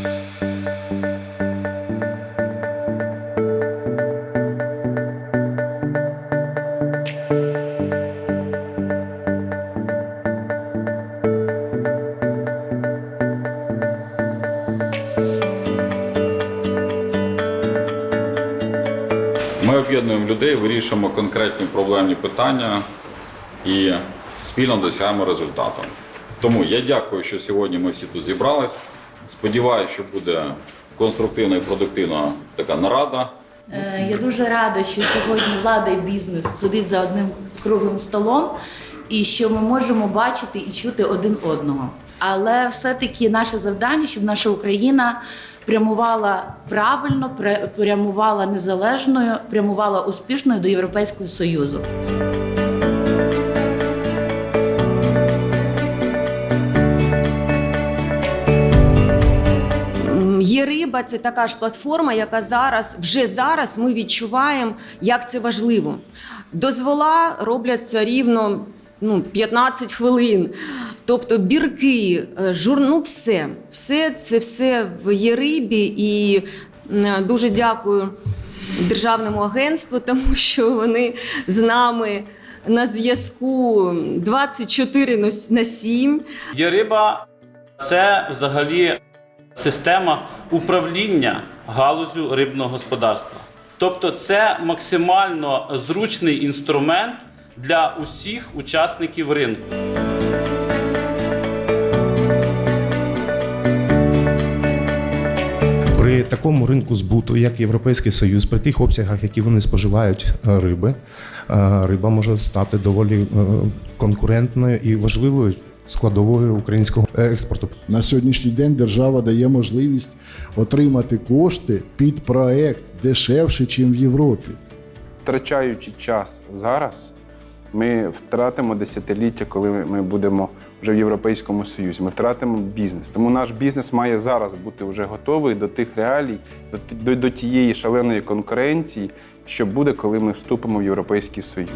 Ми об'єднуємо людей, вирішуємо конкретні проблемні питання і спільно досягаємо результату. Тому я дякую, що сьогодні ми всі тут зібрались. Сподіваюся, що буде конструктивна і продуктивна така нарада. Е, Я дуже рада, що сьогодні влада і бізнес сидить за одним круглим столом, і що ми можемо бачити і чути один одного. Але все-таки наше завдання, щоб наша Україна прямувала правильно, прямувала незалежною, прямувала успішною до Європейського Союзу. Риба, це така ж платформа, яка зараз, вже зараз ми відчуваємо, як це важливо. Дозвола робляться рівно ну, 15 хвилин. Тобто бірки, е, жур, ну все, все це все в Єрибі. І дуже дякую державному агентству, тому що вони з нами на зв'язку 24 на 7. Є риба це взагалі система управління галузю рибного господарства. Тобто це максимально зручний інструмент для усіх учасників ринку. При такому ринку збуту, як Європейський Союз, при тих обсягах, які вони споживають е, риби, е, риба може стати доволі е, конкурентною і важливою складовою українського експорту. На сьогоднішній день держава дає можливість отримати кошти під проект дешевше, ніж в Європі. втрачаючи час зараз, ми втратимо десятиліття, коли ми будемо вже в Європейському Союзі. Ми втратимо бізнес. Тому наш бізнес має зараз бути вже готовий до тих реалій, до, до, до тієї шаленої конкуренції, що буде, коли ми вступимо в Європейський Союз.